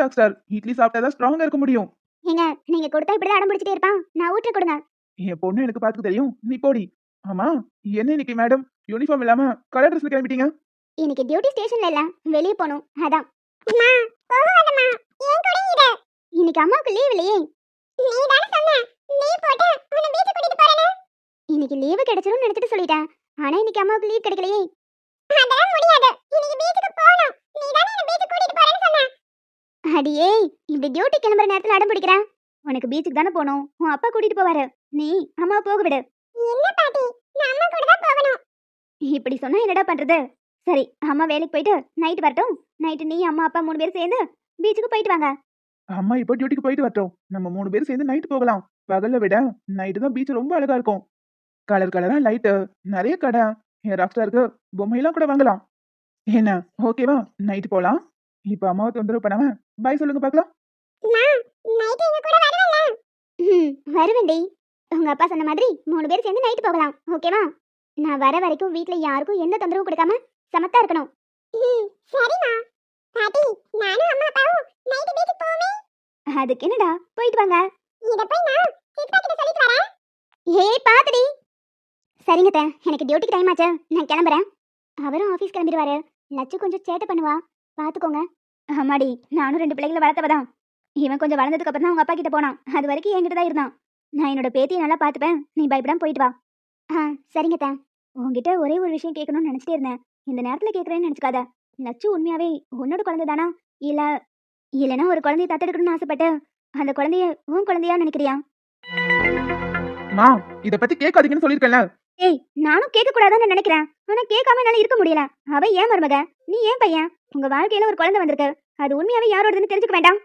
Rock star idli சாப்பிட்டாதான் ஸ்ட்ராங்கா இருக்க முடியும். ஏங்க நீங்க கொடுத்தா இப்படிதான் அடம் பிடிச்சிட்டே இருப்பான். நான் ஊற்ற கொடுங்க. என் பொண்ணு எனக்கு பார்த்துக்க தெரியும். நீ போடி. ஆமா என்ன இன்னைக்கு மேடம் யூனிஃபார்ம் இல்லாம கலர் ட்ரெஸ்ல கிளம்பிட்டீங்க? இன்னைக்கு டியூட்டி ஸ்டேஷன்ல இல்ல. வெளிய போகணும். அதான். அம்மா போகாதம்மா. ஏன் கூட இரு இன்னைக்கு அம்மாவுக்கு லீவ் இல்லையே. நீ தானே சொன்ன. லீவ் போட்டு உன்னை பீச் கூட்டிட்டு போறேன்னு. இன்னைக்கு லீவு கிடைச்சிரும் நினைச்சிட்டு சொல்லிட்டேன். ஆனா இன்னைக்கு அம்மாவுக்கு லீவ் கிடைக்கலையே. அதெல்லாம் முடியாது. இன்னைக்கு பீச்சுக்கு போகணும். நீ தானே என்ன பீச் கூட்டிட்டு சொன்ன அடியே இப்படி டியூட்டி கிளம்புற நேரத்துல அடம் பிடிக்கிறேன் உனக்கு பீச்சுக்கு தானே போகணும். உன் அப்பா கூட்டிட்டு போவாரு. நீ அம்மா போக விடு. என்ன பாட்டி? நான் அம்மா கூட தான் போகணும். இப்படி சொன்னா என்னடா பண்றது? சரி அம்மா வேலைக்கு போயிட்டு நைட் வரட்டும். நைட்டு நீ அம்மா அப்பா மூணு பேரும் சேர்ந்து பீச்சுக்கு போயிட்டு வாங்க. அம்மா இப்போ டியூட்டிக்கு போயிட்டு வரட்டும். நம்ம மூணு பேரும் சேர்ந்து நைட் போகலாம். பகல்ல விட நைட்டு தான் பீச் ரொம்ப அழகா இருக்கும். கலர் கலரா லைட்டு நிறைய கடை. என் ராக் ஸ்டாருக்கு பொம்மையெல்லாம் கூட வாங்கலாம். என்ன? ஓகேவா நைட் போலாம்? இப்போ அம்மாவை தொந்தரவு பண்ணாம பாய் சொல்லுங்க பார்க்கலாம். ம் வருவேன்டி உங்க அப்பா சொன்ன மாதிரி மூணு பேர் சேர்ந்து நைட் போகலாம். ஓகேவா நான் வர வரைக்கும் வீட்ல யாருக்கும் எந்த தொந்தரவும் கொடுக்காம சமத்தா இருக்கணும். சரிமா பாட்டி நானும் அம்மா அப்பாவும் நைட் பீச்சுக்கு போவோமே. அதுக்கு என்னடா? போயிட்டு வாங்க. இத போய் நான் சித்ரா கிட்ட சொல்லிட்டு வரேன். ஏய் பாத்துடி. சரிங்க தே எனக்கு டியூட்டிக்கு டைம் ஆச்சு. நான் கிளம்புறேன். அவரும் ஆபீஸ் கிளம்பிடுவாரு. லட்சு கொஞ்சம் சேட்டை பண்ணுவா. பாத்துக்கோங்க. ஆமாடி நானும் ரெண்டு பிள்ளைகளை வளர்த்தவதான் இவன் கொஞ்சம் வளர்ந்ததுக்கு அப்புறம் தான் அவங்க அப்பா கிட்ட போனான். அது வரைக்கும் என்கிட்ட தான் இருந்தான். நான் என்னோட பேத்தியை நல்லா பார்த்துப்பேன். நீ பயப்படாம போயிட்டு வா. ஆ சரிங்க தான் உங்ககிட்ட ஒரே ஒரு விஷயம் கேட்கணும்னு நினச்சிட்டே இருந்தேன். இந்த நேரத்தில் கேட்குறேன்னு நினச்சிக்காத. லட்சு உண்மையாவே உன்னோட குழந்தை தானா? இல்லை இல்லைனா ஒரு குழந்தைய தத்தெடுக்கணும்னு ஆசைப்பட்டு அந்த குழந்தைய உன் குழந்தையா நினைக்கிறியா? மா இத பத்தி கேட்காதீங்கன்னு சொல்லிருக்கேன்ல ஏய் நானும் கேட்க கூடாதுன்னு நினைக்கிறேன். ஆனா கேட்காம என்னால இருக்க முடியல. அவ ஏன் மருமக? நீ ஏன் பையன்? உங்க வாழ்க்கையில ஒரு குழந்தை வந்திருக்கு. அது உண்மையாவே யாரோடதுன்னு தெரிஞ்சுக்க வேண்டாம்.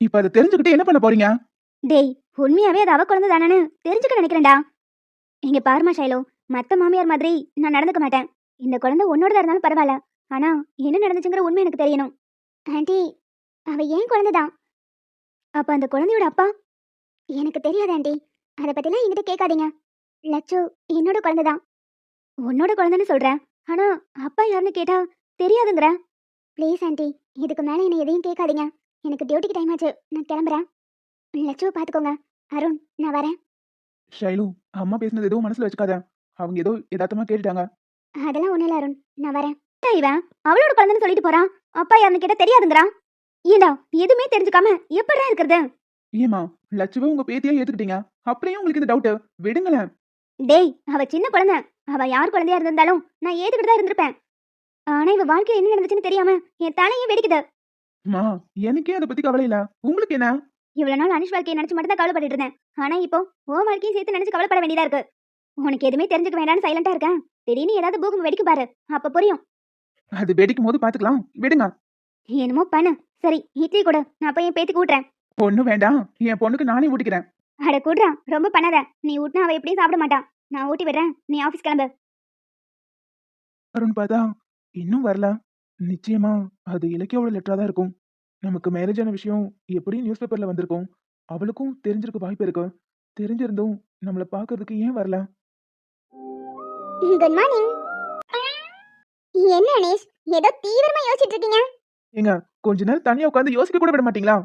இப்ப அதை தெரிஞ்சுக்கிட்டு என்ன பண்ண போறீங்க? டேய் உண்மையாவே அது அவ குழந்தை தானேன்னு தெரிஞ்சுக்க நினைக்கிறேன்டா. இங்க பாருமா ஷைலோ மத்த மாமியார் மாதிரி நான் நடந்துக்க மாட்டேன். இந்த குழந்தை உன்னோடதா இருந்தாலும் பரவாயில்ல. ஆனா என்ன நடந்துச்சுங்கிற உண்மை எனக்கு தெரியணும். ஆண்டி அவ ஏன் குழந்தைதான்? அப்ப அந்த குழந்தையோட அப்பா? எனக்கு தெரியாது ஆண்டி. அதை பத்திலாம் என்கிட்ட கேட்காதீங்க. லட்சு என்னோட குழந்தைதான். உன்னோட குழந்தைன்னு சொல்றேன். ஆனா அப்பா யாருன்னு கேட்டா தெரியாதுங்கிற. Please aunty. இதுக்கு மேல என்ன எதையும் கேட்காதீங்க. எனக்கு டியூட்டிக்கு டைம் ஆச்சு. நான் கிளம்புறேன். லட்சுவை பார்த்துக்கோங்க அருண் நான் வரேன். ஷைலு அம்மா பேசுனது எதுவும் மனசுல வச்சுக்காத. அவங்க ஏதோ யதார்த்தமா கேட்டுட்டாங்க. அதெல்லாம் ஒண்ணும் இல்ல அருண். நான் வரேன். இவன். அவளோட குழந்தைன்னு சொல்லிட்டு போறான். அப்பா யாருன்னு கேட்டா தெரியாதுங்கிறான் ஏண்டா எதுவுமே தெரிஞ்சுக்காம எப்படிடா இருக்கிறது? ஏமா லட்சுவை உங்க பேத்தியா ஏத்துக்கிட்டீங்க? அப்படியே உங்களுக்கு இந்த டவுட் விடுங்களேன். டேய் அவ சின்ன குழந்தை. அவ யார் குழந்தையா இருந்திருந்தாலும் நான் ஏத்துக்கிட்டு தான் இருந்திருப்பேன். ஆனா இவ வாழ்க்கையில என்ன நடந்துச்சுன்னு தெரியாம என் தலையே வெடிக்குது. மா எனக்கே அதை பத்தி கவலை இல்ல? உங்களுக்கு என்ன? இவ்வளவு நாள் அனுஷ் வாழ்க்கையை நினைச்சு மட்டும் தான் கவலைப்பட்டு இருந்தேன். ஆனா இப்போ ஓ வாழ்க்கையும் சேர்த்து நினைச்சு கவலைப்பட வேண்டியதா இருக்கு. உனக்கு எதுவுமே தெரிஞ்சுக்க வேண்டாம்னு சைலண்டா இருக்கேன். திடீர்னு ஏதாவது பூகம் வெடிக்கும் பாரு. அப்ப புரியும். அது வெடிக்கும் போது பாத்துக்கலாம். விடுங்க. என்னமோ பண்ணு. சரி இட்லி கொடு. நான் போய் என் பேத்தி கூட்டுறேன் ஒண்ணும் வேண்டாம். என் பொண்ணுக்கு நானே ஊட்டிக்கிறேன். அட கூட்டுறான் ரொம்ப பண்ணாத. நீ ஊட்டினா அவ எப்படியும் சாப்பிட மாட்டான் நான் ஊட்டி விடுறேன். நீ ஆபீஸ் கிளம்பு. அருண் பார்த்தா இன்னும் வரல. நிச்சயமா அது இலக்கியோட லெட்டரா தான் இருக்கும். நமக்கு மேரேஜ் ஆன விஷயம் எப்படி நியூஸ் பேப்பர்ல வந்திருக்கும். அவளுக்கும் தெரிஞ்சிருக்க வாய்ப்பு இருக்கு. தெரிஞ்சிருந்தும் நம்மள பாக்குறதுக்கு ஏன் வரல? குட் மார்னிங் என்ன அனீஷ்? ஏதோ தீவிரமா யோசிச்சிட்டு இருக்கீங்க. ஏங்க கொஞ்ச நேரம் தனியா உட்காந்து யோசிக்க கூட விட மாட்டீங்களா?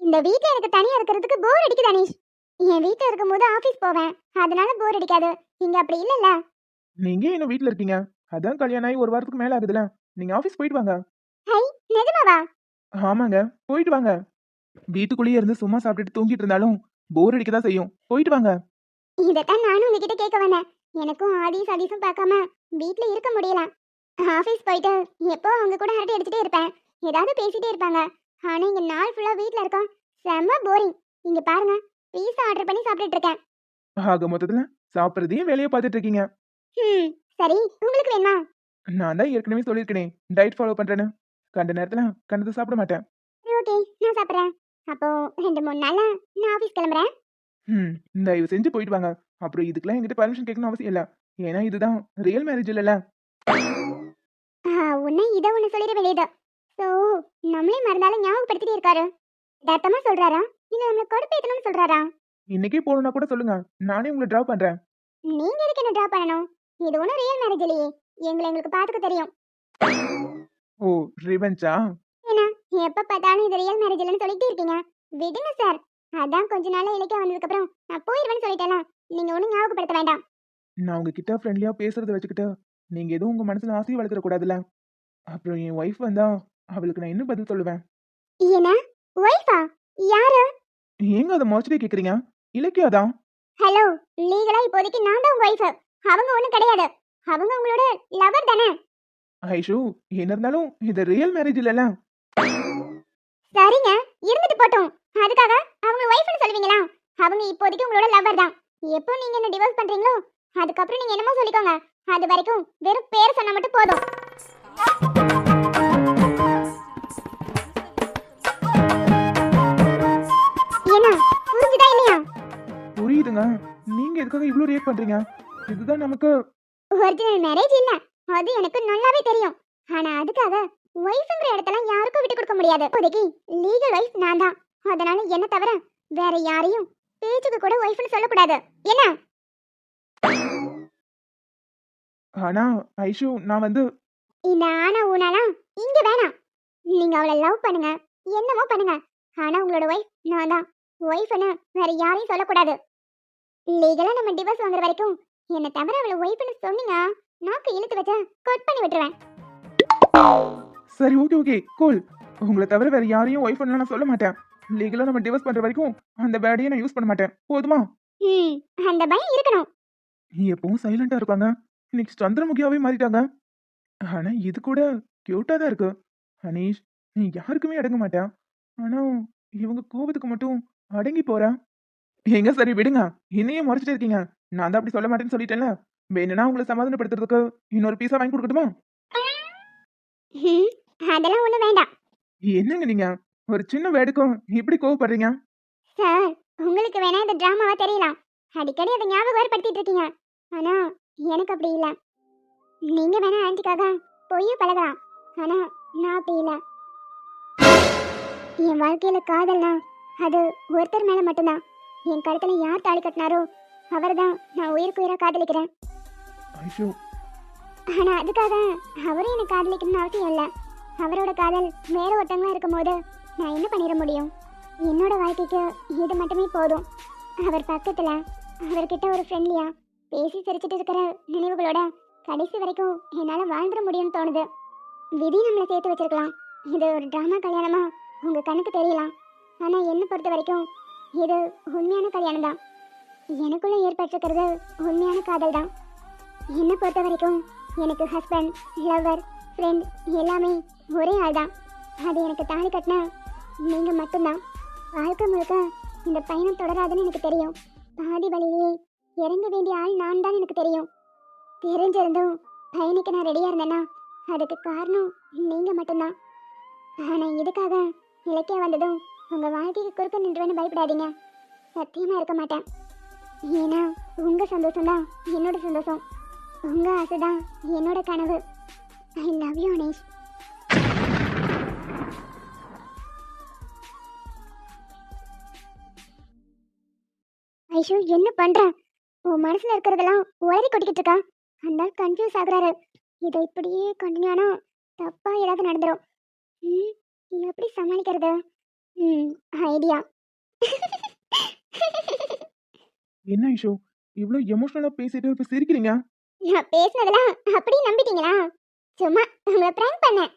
இந்த வீட்ல எனக்கு தனியா இருக்கிறதுக்கு போர் அடிக்குது அனீஷ். என் வீட்ல இருக்கும்போது ஆபீஸ் போவேன். அதனால போர் அடிக்காது. இங்க அப்படி இல்லல்ல. நீங்க இன்னும் வீட்ல இருக்கீங்க? அதான் கல்யாணம் ஆகி ஒரு வாரத்துக்கு மேல ஆகுதுல. நீங்க ஆபீஸ் போயிட்டு வாங்க. நிஜமாவா? ஆமாங்க. போயிட்டு வாங்க. வீட்டுக்குள்ளேயே இருந்து சும்மா சாப்பிட்டுட்டு தூங்கிட்டு இருந்தாலும் போர் அடிக்க தான் செய்யும். போயிட்டு வாங்க. இதைத்தான் நானும் உங்ககிட்ட கேட்க வந்தேன். எனக்கும் ஆதி சதீஷும் பார்க்காம வீட்ல இருக்க முடியல. ஆபீஸ் போயிட்டு எப்போ அவங்க கூட அரட்டை அடிச்சுட்டே இருப்பேன். ஏதாவது பேசிட்டே இருப்பாங்க. ஆனா இங்க நாள் ஃபுல்லா வீட்ல இருக்கோம். செம்ம போரிங் இங்க பாருங்க. பீஸா ஆர்டர் பண்ணி சாப்பிட்டுட்டு இருக்கேன் ஆக மொத்தத்துல சாப்பிட்றதையும் வேலையை பார்த்துட்டு இருக்கீங்க ம் சரி உங்களுக்கு வேணுமா? நான் தான் ஏற்கனவே சொல்லியிருக்கேனே டயட் ஃபாலோ பண்றேன்னு. கண்ட நேரத்துல கண்டதை சாப்பிட மாட்டேன். ஓகே நான் சாப்பிட்றேன். அப்போ ரெண்டு மூணு நாள்ல நான் ஆபீஸ் கிளம்புறேன். ம் தயவு செஞ்சு போயிட்டு வாங்க. அப்புறம் இதுக்கெல்லாம் என்கிட்ட பர்மிஷன் கேட்கணும் அவசியம் இல்ல. ஏன்னா இதுதான் ரியல் மேரேஜ் இல்லைல்ல. உன்னை இதை ஒன்று சொல்லிட வேண்டியது. ஸோ நம்மளே மறந்தாலும் ஞாபகப்படுத்திட்டே இருக்காரு. தத்தமா சொல்றாரா? இல்ல நம்மள கொடுப்பேத்தணும்னு சொல்றாரா? இன்னைக்கே போகணும்னா கூட சொல்லுங்க. நானே உங்களை டிராப் பண்றேன். நீங்க எதுக்கு என்ன ட்ராப் பண்ணணும்? இது ஒன்றும் ரியல் மேரேஜ் இல்லையே. எங்களை எங்களுக்கு பார்த்துக்க தெரியும். ஓ ரிவெஞ்சா ஏன்னா எப்ப பார்த்தாலும் இது ரியல் மேரேஜ் இல்லைன்னு சொல்லிட்டே இருக்கீங்க விடுங்க சார் அதான் கொஞ்ச நாள் இலக்கிய வந்ததுக்கு அப்புறம் நான் போயிருவேன்னு சொல்லிட்டேனா நீங்க ஒண்ணும் ஞாபகப்படுத்த வேண்டாம். நான் உங்ககிட்ட ஃப்ரெண்ட்லியா பேசுறத வச்சுக்கிட்டு நீங்க எதுவும் உங்க மனசுல ஆசையை வளர்த்துற கூடாதுல்ல. அப்புறம் என் ஒய்ஃப் வந்தா அவளுக்கு நான் என்ன பதில் சொல்லுவேன்? என்ன ஒய்ஃபா யாரு? ஏங்க அதை முறைச்சிட்டே கேக்குறீங்க? இலக்கியாதான் ஹலோ லீகலா இப்போதைக்கு நான் தான் ஒய்ஃப் அவங்க ஒண்ணும் கிடையாது. அவங்க உங்களோட லவர் தானே? ஐஷு என்ன இருந்தாலும் இது ரியல் மேரேஜ் இல்லைல்ல. சரிங்க இருந்துட்டு போட்டோம். அதுக்காக அவங்க ஒய்ஃப்னு சொல்லுவீங்களா? அவங்க இப்போதைக்கு உங்களோட லவர் தான். எப்போ நீங்க என்ன டிவோர்ஸ் பண்றீங்களோ அதுக்கப்புறம் நீங்க என்னமோ சொல்லிக்கோங்க. அது வரைக்கும் வெறும் பேர் சொன்னா மட்டும் போதும். புரியுதுங்க. நீங்க எதுக்காக இவ்ளோ ரியாக்ட் பண்றீங்க? இதுதான் நமக்கு ஒரிஜினல் மேரேஜ் இல்ல. அது எனக்கு நல்லாவே தெரியும். ஆனா அதுக்காக ஒய்ஃப்ங்கிற இடத்துல யாருக்கும் விட்டு கொடுக்க முடியாது. இப்போதைக்கு லீகல் ஒய்ஃப் நான் தான். அதனால என்ன தவிர வேற யாரையும் பேச்சுக்கு கூட ஒய்ஃப்னு சொல்லக்கூடாது. என்ன? ஆனா ஐஷு நான் வந்து இந்த ஆனா ஊனாலாம் இங்க வேணாம். நீங்க அவளை லவ் பண்ணுங்க. என்னமோ பண்ணுங்க. ஆனா உங்களோட ஒய்ஃப் நான் தான். ஒய்ஃப்னு வேற யாரையும் சொல்லக்கூடாது. லீகலா நம்ம டிவோர்ஸ் வாங்குற வரைக்கும். என்ன தவிர அவளை ஒய்ஃப்னு சொன்னீங்க நாக்கு இழுத்து வச்ச கட் பண்ணி விட்டுருவேன். சரி ஓகே ஓகே கூல் உங்களை தவிர வேற யாரையும் ஒய்ஃப் நான் சொல்ல மாட்டேன். லீகலா நம்ம டிவோர்ஸ் பண்ற வரைக்கும் அந்த பேடையை நான் யூஸ் பண்ண மாட்டேன். போதுமா? ம் அந்த பயம் இருக்கணும். எப்பவும் சைலண்டா இருப்பாங்க. இன்னைக்கு சந்திரமுகியாவே மாறிட்டாங்க. ஆனா இது கூட கியூட்டா தான் இருக்கு. அனீஷ் நீ யாருக்குமே அடங்க மாட்டேன். ஆனா இவங்க கோபத்துக்கு மட்டும் அடங்கி போறா. எங்க சரி விடுங்க. என்னையே முறைச்சிட்டு இருக்கீங்க. நான் தான் அப்படி சொல்ல மாட்டேன்னு சொல்லிட்டேன்ல. வேணும்னா உங்களை சமாதானப்படுத்துறதுக்கு இன்னொரு பீஸா வாங்கி கொடுக்கட்டுமா? அதெல்லாம் ஒண்ணு வேண்டாம். என்னங்க நீங்க? ஒரு சின்ன வேடுக்கும் இப்படி கோவப்படுறீங்க? சார் உங்களுக்கு வேணா இந்த டிராமாவா தெரியலாம். அடிக்கடி அதை ஞாபகம் ஏற்படுத்திட்டு இருக்கீங்க. ஆனா எனக்கு அப்படி இல்ல. நீங்க வேணா ஆன்ட்டிக்காக பொய்ய பழகலாம். ஆனா நான் அப்படி இல்ல. என் வாழ்க்கையில காதல்னா அது ஒருத்தர் மேல மட்டும்தான். என் கழுத்துல யார் தாலி கட்டினாரோ அவர்தான் நான் உயிருக்கு உயிரா காதலிக்கிறேன். ஐஷோ. ஆனா அதுக்காக அவரும் எனக்கு காதலிக்கணும்னு அவசியம் இல்ல. அவரோட காதல் வேற ஒருத்தங்களா இருக்கும்போது நான் என்ன பண்ணிட முடியும்? என்னோட வாழ்க்கைக்கு இது மட்டுமே போதும். அவர் பக்கத்துல அவர்கிட்ட ஒரு ஃப்ரெண்ட்லியா பேசி சிரிச்சிட்டு இருக்கிற நினைவுகளோட கடைசி வரைக்கும் என்னால வாழ்ந்துட முடியும்னு தோணுது. விதி நம்மளை சேர்த்து வச்சிருக்கலாம். இது ஒரு டிராமா கல்யாணமா உங்க கண்ணுக்கு தெரியலாம். ஆனா என்னை பொறுத்த வரைக்கும் இது உண்மையான கல்யாணம் தான் எனக்குள்ள ஏற்பட்டிருக்கிறது உண்மையான காதல் தான் என்னை பொறுத்த வரைக்கும் எனக்கு ஹஸ்பண்ட் லவர் ஃப்ரெண்ட் எல்லாமே ஒரே ஆள் தான் அது எனக்கு தாலி கட்டின நீங்கள் மட்டும்தான். வாழ்க்கை முழுக்க இந்த பயணம் தொடராதுன்னு எனக்கு தெரியும். பாதி வழியிலேயே இறங்க வேண்டிய ஆள் நான் தான் எனக்கு தெரியும். தெரிஞ்சிருந்தும் பயணிக்க நான் ரெடியாக இருந்தேன்னா அதுக்கு காரணம் நீங்கள் மட்டும்தான். ஆனால் இதுக்காக இலக்கிய வந்ததும் உங்கள் வாழ்க்கைக்கு குறுக்க நின்றுவேன்னு பயப்படாதீங்க. சத்தியமாக இருக்க மாட்டேன். ஏன்னா உங்கள் சந்தோஷம் தான் என்னோட சந்தோஷம். உங்க ஆசைதான் என்னோட கனவு. I love you Anesh Aishu என்ன பண்ற? உன் மனசுல இருக்கிறதெல்லாம் உளறி கொட்டிக்கிட்டு இருக்கா. அந்த கன்ஃபியூஸ் ஆகுறாரு. இதை இப்படியே கண்டினியூ ஆனால் தப்பா ஏதாவது நடந்துடும் ம் எப்படி சமாளிக்கிறது? ம் ஐடியா. என்ன ஐஷோ இவ்ளோ எமோஷனலா பேசிட்டு இப்ப சிரிக்கிறீங்க? நான் பேசினதெல்லாம் அப்படியே நம்பிட்டீங்களா? சும்மா உங்களை ப்ராங்க் பண்ணேன்.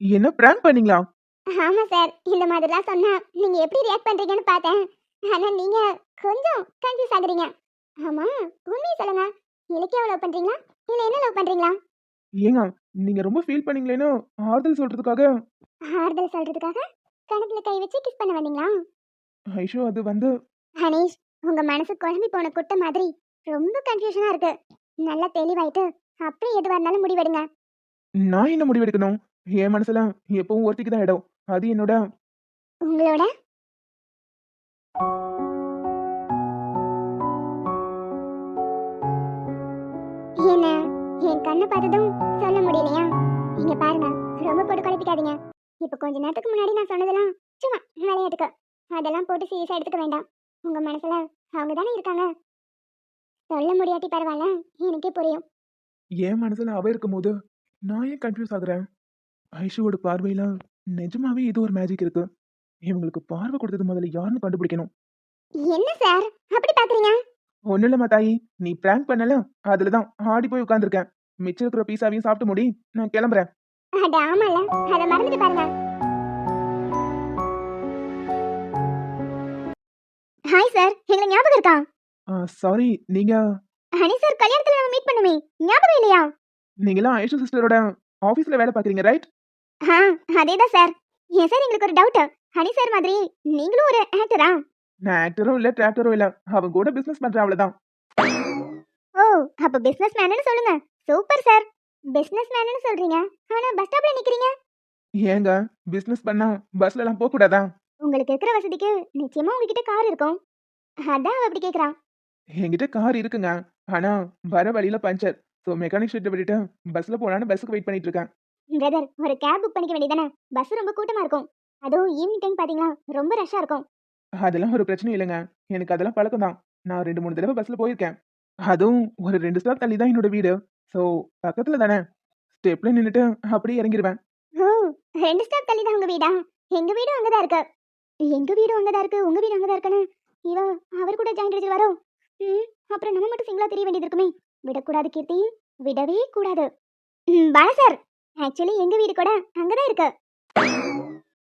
என்ன பிராங்க் பண்ணீங்களா? ஆமா சார் இந்த மாதிரிலாம் சொன்னா நீங்க எப்படி ரியாக்ட் பண்றீங்கன்னு பார்த்தேன். ஆனா நீங்க கொஞ்சம் கன்ஃபியூஸ் ஆகுறீங்க. ஆமா உண்மையை சொல்லுங்க. இலக்கியா லவ் பண்றீங்களா? இல்ல என்ன லவ் பண்றீங்களா? ஏங்க நீங்க ரொம்ப ஃபீல் பண்ணீங்களேன்னு ஆறுதல் சொல்றதுக்காக. ஆறுதல் சொல்றதுக்காக? கணத்துல கை வச்சு கிஸ் பண்ண வந்தீங்களா? ஐஷோ அது வந்து ஹனீஷ் உங்க மனசு குழம்பி போன குட்டை மாதிரி ரொம்ப கன்ஃபியூஷனா இருக்கு. நல்லா தெளிவாயிட்டு அப்படியே எதுவா இருந்தாலும் முடிவெடுங்க. நான் என்ன முடிவெடுக்கணும்? என் மனசுல எப்பவும் ஒருத்திக்கு தான் இடம். அது என்னோட உங்களோட? என்ன? என் கண்ணை பார்த்ததும் சொல்ல முடியலையா? நீங்க பாருங்க ரொம்ப போட்டு குழப்பிக்காதீங்க. இப்ப கொஞ்ச நேரத்துக்கு முன்னாடி நான் சொன்னதெல்லாம் சும்மா விளையாட்டுக்கு. அதெல்லாம் போட்டு சீரியஸா எடுத்துக்க வேண்டாம். உங்க மனசுல அவங்க தானே இருக்காங்க. சொல்ல முடியாட்டி பரவாயில்ல எனக்கே புரியும். என் மனசுல அவ இருக்கும்போது நான் ஏன் கன்ஃபியூஸ் ஆகுறேன்? ஐஷுவோட பார்வையில நிஜமாவே இது ஒரு மேஜிக் இருக்கு. இவங்களுக்கு பார்வை கொடுத்தது முதல்ல யாருன்னு கண்டுபிடிக்கணும். என்ன சார்? அப்படி பாக்குறீங்க? ஒன்னும் இல்லம்மா தாயி. நீ பிராங்க் பண்ணல? அதுலதான் ஆடி போய் உட்கார்ந்திருக்கேன். மிச்சம் இருக்கிற பீஸாவையும் சாப்பிட்டு முடி நான் கிளம்புறேன். அட ஆமால அத மறந்துட்டு பாருங்க. ஹாய் சார் எங்களை ஞாபகம் இருக்கா? சாரி நீங்க? ஹனி சார் கல்யாணத்துல நம்ம மீட் பண்ணுமே. ஞாபகம் இல்லையா? நீங்களாம் ஐஷு சிஸ்டரோட ஆபீஸ்ல வேலை பாக்குறீங்க ரைட் ஆ அதேதான் சார் ஏன் சார் எங்களுக்கு ஒரு டவுட் ஹனி சார் மாதிரி நீங்களும் ஒரு ஆக்டரா நான் ஆக்டரும் இல்ல டிராக்டரும் இல்ல. அவன் கூட பிசினஸ் பண்றேன் அவ்வளவுதான். ஓ அப்ப பிசினஸ் மேனு சொல்லுங்க. சூப்பர் சார் பிசினஸ் மேனு சொல்றீங்க ஆனா பஸ் ஸ்டாப்ல நிக்கிறீங்க? ஏங்க பிசினஸ் பண்ணா பஸ்ல எல்லாம் போக கூடாதா? உங்களுக்கு இருக்கிற வசதிக்கு நிச்சயமா உங்ககிட்ட கார் இருக்கும். அதான் அவ அப்படி கேக்குறான் என்கிட்ட கார் இருக்குங்க. ஆனா வர வழியில பஞ்சர். ஸோ மெக்கானிக் ஷெட்டை விட்டுட்டு பஸ்ல போனான்னு பஸ்ஸுக்கு வெயிட் பண்ணிட்டு இருக்கேன். பிரதர் ஒரு கேப் புக் பண்ணிக்க வேண்டியதானே பஸ் ரொம்ப கூட்டமா இருக்கும். அதுவும் ஈவினிங் டைம் பாத்தீங்களா? ரொம்ப ரஷ்ஷா இருக்கும். அதெல்லாம் ஒரு பிரச்சனையும் இல்லைங்க. எனக்கு அதெல்லாம் பழக்கம் தான் நான் ரெண்டு மூணு தடவை பஸ்ல போயிருக்கேன். அதுவும் ஒரு ரெண்டு ஸ்டாப் தள்ளி தான் என்னோட வீடு. ஸோ பக்கத்துல தானே? ஸ்டெப்பில் நின்றுட்டு அப்படியே இறங்கிடுவேன் ஓ ரெண்டு ஸ்டாப் தள்ளி தான் உங்க வீடா? எங்க வீடும் அங்கதான் இருக்கு. எங்க வீடும் அங்கே தான் இருக்கு உங்கள் வீடு அங்கதான் இருக்குன்னு. இவ அவர் கூட ஜாயின் அடிச்சு வரோம் ம் அப்புறம் நம்ம மட்டும் சிங்கிளாக தெரிய வேண்டியது இருக்குமே? விடக்கூடாது கீர்த்தி விடவே கூடாது. ம், பாலா சார் ஆக்சுவலி எங்கள் வீடு கூட அங்கே தான் இருக்கு.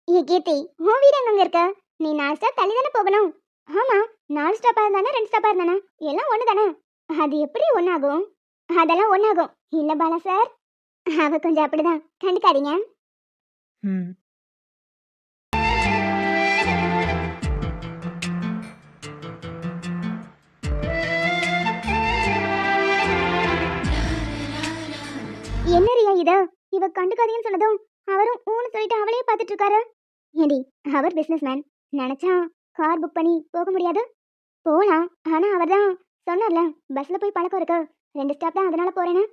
ஏ கீர்த்தி உன் வீடு எங்க இருக்கு? நீ நாலு ஸ்டாப் தள்ளி தானே போகணும்? ஆமாம் நாலு ஸ்டாப்பாக இருந்தானே ரெண்டு ஸ்டாப்பாக இருந்தானே? எல்லாம் ஒன்று தானே அது எப்படி ஒண்ணாகும்? அதெல்லாம் ஒண்ணாகும். இல்ல பாலா சார் அவ கொஞ்சம் அப்படிதான். கண்டுக்காதீங்க. ம். என்ன ரியா இது? இவ கண்டுக்காதீங்கன்னு சொன்னதும் அவரும் ஊன்னு சொல்லிட்டு அவளையே பார்த்துட்டு இருக்காரு. ஏடி அவர் பிசினஸ் மேன் நினைச்சா கார் புக் பண்ணி போக முடியாது? போலாம் ஆனா அவர் தான் சொன்னார்ல பஸ்ல போய் பழக்கம் இருக்கு. ரெண்டு ஸ்டாப் தான் அதனால போறேன்னு.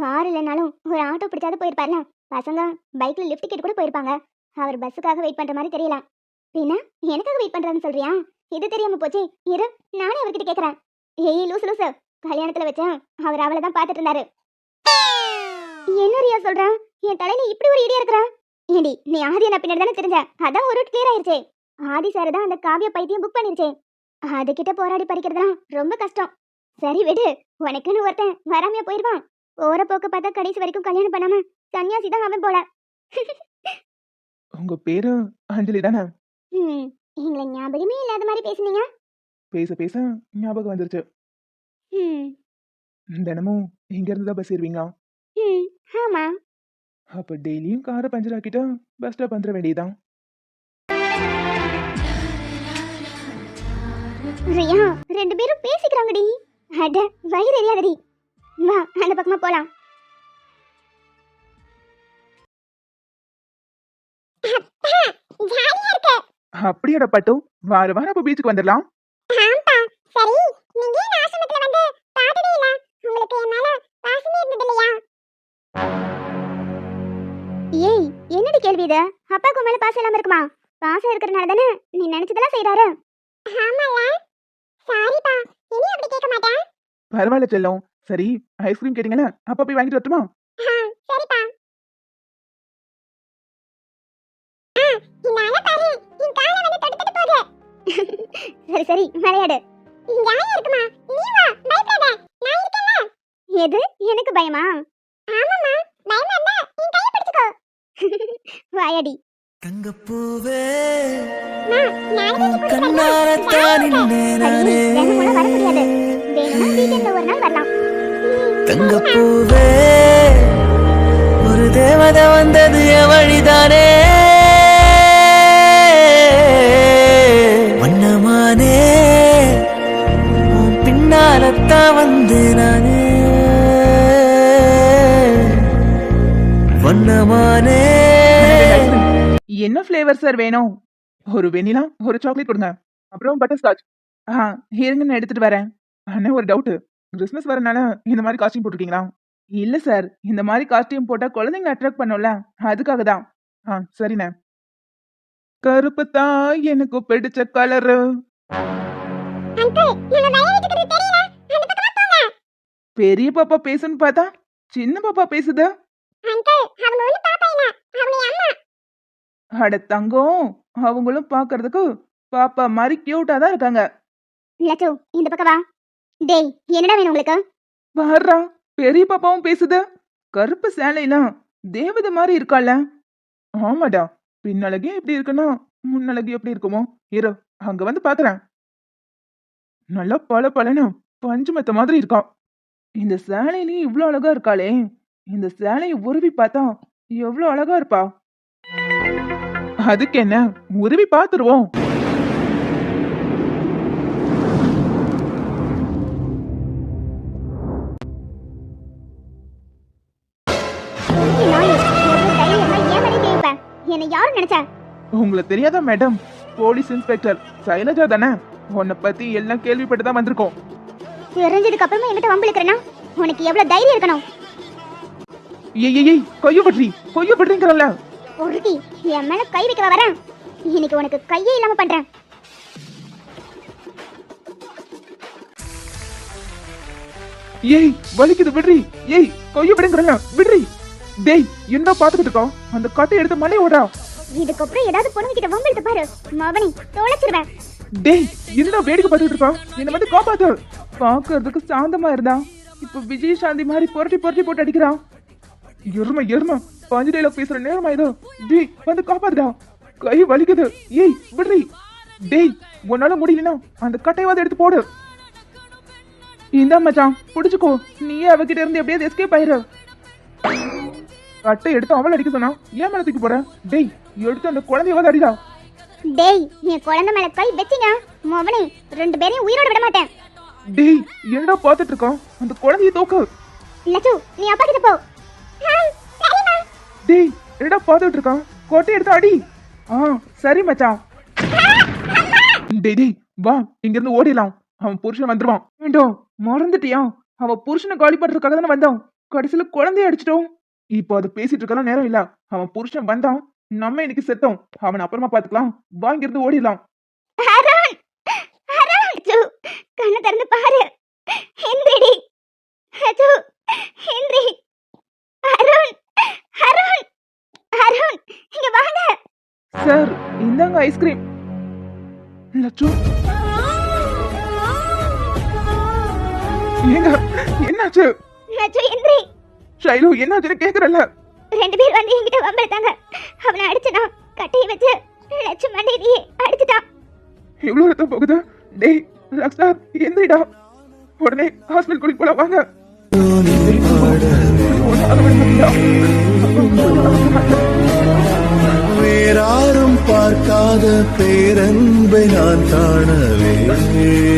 கார் இல்லைனாலும் ஒரு ஆட்டோ பிடிச்சாது போயிருப்பார்ல. பசங்க பைக்ல லிஃப்ட் கேட்டு கூட போயிருப்பாங்க. அவர் பஸ்ஸுக்காக வெயிட் பண்ற மாதிரி தெரியல. பின்ன எனக்காக வெயிட் பண்றதுன்னு சொல்றியா? இது தெரியாம போச்சு. இரு நானே அவர்கிட்ட கேக்குறேன். ஏய் லூசு லூசு. கல்யாணத்துல வச்சேன் அவர் அவளை தான் பாத்துட்டு இருந்தாரு. என்ன ரியா சொல்றான் என் தலையில இப்படி ஒரு இடியா இருக்கிறா? ஏண்டி நீ ஆதி என்ன பின்னாடி தானே தெரிஞ்ச? அதான் ஒரு கிளியர் ஆயிருச்சே. ஆதி சார் தான் அந்த காவிய பைத்தியம் புக் பண்ணிருச்சேன் அதுகிட்ட போராடி பறிக்கிறதுலாம் ரொம்ப கஷ்டம். சரி விடு. உனக்குன்னு ஒருத்தன் வராமையா போயிருவான். போற போக்க பார்த்தா கடைசி வரைக்கும் கல்யாணம் பண்ணாம சன்னியாசி தான் அவன் போல. உங்க பேரு அஞ்சலி தானே? ம். எங்களை ஞாபகமே இல்லாத மாதிரி பேசுனீங்க. பேச பேச ஞாபகம் வந்துருச்சு. ம். தினமும் இங்க இருந்து தான் பஸ் ஏறுவீங்க ம். ஆமா. அப்ப டெய்லியும் காரை பஞ்சர் ஆக்கிட்டு பஸ் ஸ்டாப் வந்துட வேண்டியதுதான். ரியா ரெண்டு பேரும் பேசிக்கிறாங்கடி. அட வயிறு எரியாதடி வா அந்த பக்கமா போலாம். அப்படியாடா பட்டு வார வாரம் அப்ப பீச்சுக்கு வந்துடலாம். ஆம்பா சரி நீங்க ஏன் ஆசிரமத்துல வந்து பார்த்ததே இல்ல. உங்களுக்கு என் மேல பாசமே இருந்தது இல்லையா? ஏய் என்னடி கேள்வி இது? அப்பாக்கு மேல பாசம் இல்லாம இருக்குமா? பாசம் இருக்கறனால தானே நீ நினைச்சதெல்லாம் செய்றாரு? ஆமால சாரிப்பா மாட்டேன். பரவாயில்ல செல்லம். சரி ஐஸ்கிரீம் கேட்டீங்களா அப்ப போய் வாங்கிட்டு வரட்டுமா? சரிப்பா. இன்னால பாரு என் கால வந்து தொட்டு தொட்டு போகுது. சரி சரி விளையாடு. யாயா இருக்குமா? நீ வா பயப்படாத. நான் இருக்கேன்ல. எது? எனக்கு பயமா? ஆமாம்மா பயமா இருந்தா என் கையை பிடிச்சுக்கோ. வாயடி. தங்கப்பூவே கண்ணாரத்தான் நின்னேன் நானே. தங்கப்பூவே என்ன ஃப்ளேவர் சார் வேணும்? ஒரு வெண்ணிலா ஒரு சாக்லேட் கொடுங்க. அப்புறம் பட்டர் ஸ்காட்ச் ஆ இருங்க நான் எடுத்துட்டு வரேன். அண்ணா ஒரு டவுட்டு கிறிஸ்மஸ் வரனால இந்த மாதிரி காஸ்டியூம் போட்டிருக்கீங்களா? இல்ல சார் இந்த மாதிரி காஸ்டியூம் போட்டா குழந்தைங்க அட்ராக்ட் பண்ணும்ல. அதுக்காக தான். ஆ சரிண்ணே. கருப்பு தான் எனக்கு பிடிச்ச கலரு பெரிய பாப்பா பேசுன்னு பார்த்தா சின்ன பாப்பா பேசுது. அட தங்கம் அவங்களும் பார்க்கறதுக்கு பாப்பா மாதிரி கியூட்டா தான் இருக்காங்க. லட்சு இந்த பக்கம் வா. டேய் என்னடா வேணும் உங்களுக்கு? வர்றா பெரிய பாப்பாவும் பேசுது. கருப்பு சேலைலாம் தேவதை மாதிரி இருக்கால. ஆமாடா பின்னழகே எப்படி இருக்குன்னா முன்னழகு எப்படி இருக்குமோ. இரு அங்க வந்து பாக்குறேன். நல்லா பல பலன்னு பஞ்சு மெத்த மாதிரி இருக்கா. இந்த சேலையிலயும் இவ்ளோ அழகா இருக்காளே. இந்த சேலையை உருவி பார்த்தா எவ்வளவு அழகா இருப்பா. அதுக்கு என்ன உருவி பார்த்துருவோம். என்னை யாரும் நினைச்சா உங்களுக்கு தெரியாதா மேடம்? போலீஸ் இன்ஸ்பெக்டர் சைலஜா தானே? உன்னை பத்தி எல்லாம் கேள்விப்பட்டு தான் வந்திருக்கோம். தெரிஞ்சதுக்கு அப்புறமா என்கிட்ட வம்பிழுக்கிறேன்னா உனக்கு எவ்வளவு தைரியம் இருக்கணும்? ஏய் ஏய் ஏய் கொய்ய ஒருத்தி என் மேல கை வைக்க வரேன் இன்னைக்கு உனக்கு கையே இல்லாம பண்றேன். ஏய் வலிக்குது விட்றி. ஏய் கொய்ய படுங்கிறல்ல விட்றி. டேய் என்ன பாத்துக்கிட்டு இருக்கோம்? அந்த கட்டை எடுத்து மலை ஓடா இதுக்கப்புறம் ஏதாவது பொண்ணு கிட்ட வம்பிழுத்து பாரு. மவனி தொலைச்சிருவேன். டேய் என்னடா வேடிக்கை பார்த்துட்டு இருக்கான் என்ன வந்து காப்பாத்து. பாக்குறதுக்கு சாந்தமா இருந்தா இப்ப விஜய் சாந்தி மாதிரி புரட்டி புரட்டி போட்டு அடிக்கிறான். எருமை எருமை. பஞ்சு டைலாக் பேசுற நேரமா இது டேய் வந்து காப்பாத்துடா. கை வலிக்குது. ஏய் விடுறி டேய் உன்னால முடியலனா அந்த கட்டையாவது எடுத்து போடு. இந்தா மச்சான் புடிச்சுக்கோ. நீயே அவகிட்ட இருந்து எப்படியாவது எஸ்கேப் ஆயிரு. கட்டை எடுத்து அவள் அடிக்க சொன்னா ஏன் மேல தூக்கி போற டேய் எடுத்து அந்த குழந்தையாவது அடிடா. டேய் என் குழந்தை மேல கை வச்சிங்க. மவனி ரெண்டு பேரையும் உயிரோட விட மாட்டேன். டேய் என்னடா பாத்துட்டு இருக்கான் அந்த குழந்தைய தூக்கு. லட்சு நீ அப்பா கிட்ட போ. டேய் என்னடா பார்த்துட்டு இருக்கான்? கொட்டை எடுத்து அடி. ஆ சரி மச்சான். டேய் டேய் வா இங்க இருந்து ஓடிடலாம். அவன் புருஷன் வந்துருவான். வேண்டாம் மறந்துட்டியா? அவன் புருஷனை காலி பண்றதுக்காக தானே வந்தான். கடைசியில குழந்தைய அடிச்சிட்டோம். இப்போ அது பேசிட்டு இருக்கலாம் நேரம் இல்ல. அவன் புருஷன் வந்தான். நம்ம இன்னைக்கு செத்தோம். அவன் அப்புறமா பாத்துக்கலாம் வா இங்கிருந்து ஓடிடலாம் அருண் அருண் லட்சு கண்ணை திறந்து பாரு ஹென்ரிடி லட்சு ஹென்றி அருண் அருண் அருண் இங்க வாங்க சார் இந்தாங்க ஐஸ்கிரீம் லட்சு ஏங்க என்னாச்சு? லட்சு ஹென்றி ஷைலு என்னாச்சுன்னு கேக்குறல்ல. ரெண்டு பேர் வந்து என்கிட்ட வம்பிழுத்தாங்க அவனை அடிச்சனா கட்டையை வச்சு லட்சு மண்டையிலேயே அடிச்சுட்டான். இவ்வளவு ரத்தம் போகுது. டேய் ரக்ஸ்டார் எந்திரிடா. உடனே ஹாஸ்பிட்டல் கூட்டிட்டு போலாம் வாங்க. மாட்டேங்குதா? வேறாரும் பார்க்காத பேரன்பை நான் காண வேண்டும்.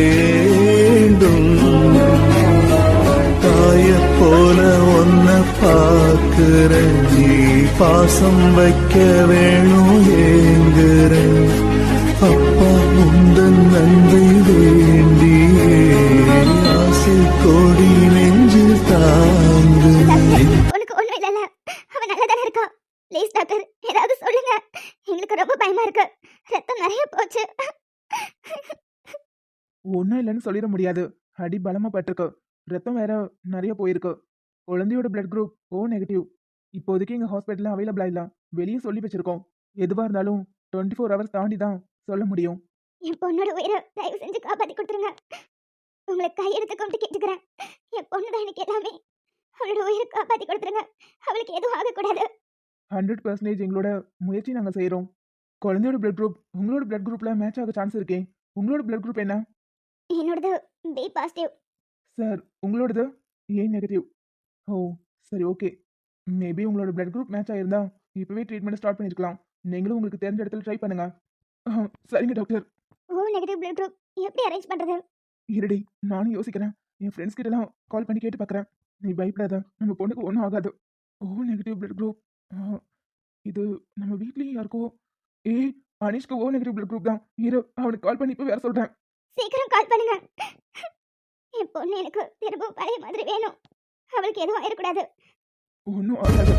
தாயைப் போல ஒன்ன பார்க்கிறேன். நீ பாசம் வைக்க வேணும் ஏங்குறேன் அப்பா உந்தன் நன்றி வேண்டியே. ஆசை கொடியே ஒண்ணும் இல்லைன்னு சொல்லிட முடியாது. அடி பலமா பட்டிருக்கு. ரத்தம் வேற நிறைய போயிருக்கு. குழந்தையோட பிளட் குரூப் ஓ நெகட்டிவ் இப்போதைக்கு எங்க ஹாஸ்பிட்டல்ல அவைலபிளா இல்ல. வெளியே சொல்லி வச்சிருக்கோம். எதுவா இருந்தாலும் டுவெண்ட்டி ஃபோர் ஹவர்ஸ் தாண்டி தான் சொல்ல முடியும். என் பொண்ணோட உயிரை தயவு செஞ்சு காப்பாத்தி கொடுத்துருங்க. உங்களை கையெடுத்து கொண்டு கேட்டுக்கிறேன். என் பொண்ணு தான் எனக்கு எல்லாமே. அவளோட உயிரை காப்பாத்தி கொடுத்துருங்க. அவளுக்கு எதுவும் ஆகக்கூடாது. ஹண்ட்ரட் பர்சன்டேஜ் எங்களோட முயற்சி நாங்கள் செய்கிறோம் குழந்தையோட பிளட் குரூப் உங்களோட பிளட் குரூப்ல மேட்ச் ஆக சான்ஸ் இருக்கே. உங்களோட பிளட் குரூப் என்ன? என்னோடது பி பாசிட்டிவ் சார் உங்களோடது ஏ நெகட்டிவ் ஓ சரி ஓகே மேபி உங்களோட பிளட் குரூப் மேட்ச் ஆயிருந்தா இப்போவே ட்ரீட்மெண்ட் ஸ்டார்ட் பண்ணிருக்கலாம். நீங்களும் உங்களுக்கு தெரிஞ்ச இடத்துல ட்ரை பண்ணுங்க. சரிங்க doctor O negative blood group எப்படி அரேஞ்ச் பண்றது? இருடி நானும் யோசிக்கிறேன். என் ஃப்ரெண்ட்ஸ் கிட்டலாம் கால் பண்ணி கேட்டு பார்க்குறேன் நீ பயப்படாத நம்ம பொண்ணுக்கு ஒன்றும் ஆகாது. ஓ நெகட்டிவ் பிளட் குரூப் இது நம்ம வீட்லேயும் யாருக்கோ? ஏய் அனிஷ்க்கு ஓ நெகட்டிவ் பிளட் குரூப் தான். இரு அவனுக்கு கால் பண்ணி இப்போ வேற சொல்கிறேன் சீக்கிரம் கால் பண்ணுங்க. என் பொண்ணு எனக்கு திரும்ப பழைய மாதிரி வேணும். அவளுக்கு எதுவும் ஆயிடக்கூடாது ஒன்றும் ஆகாது.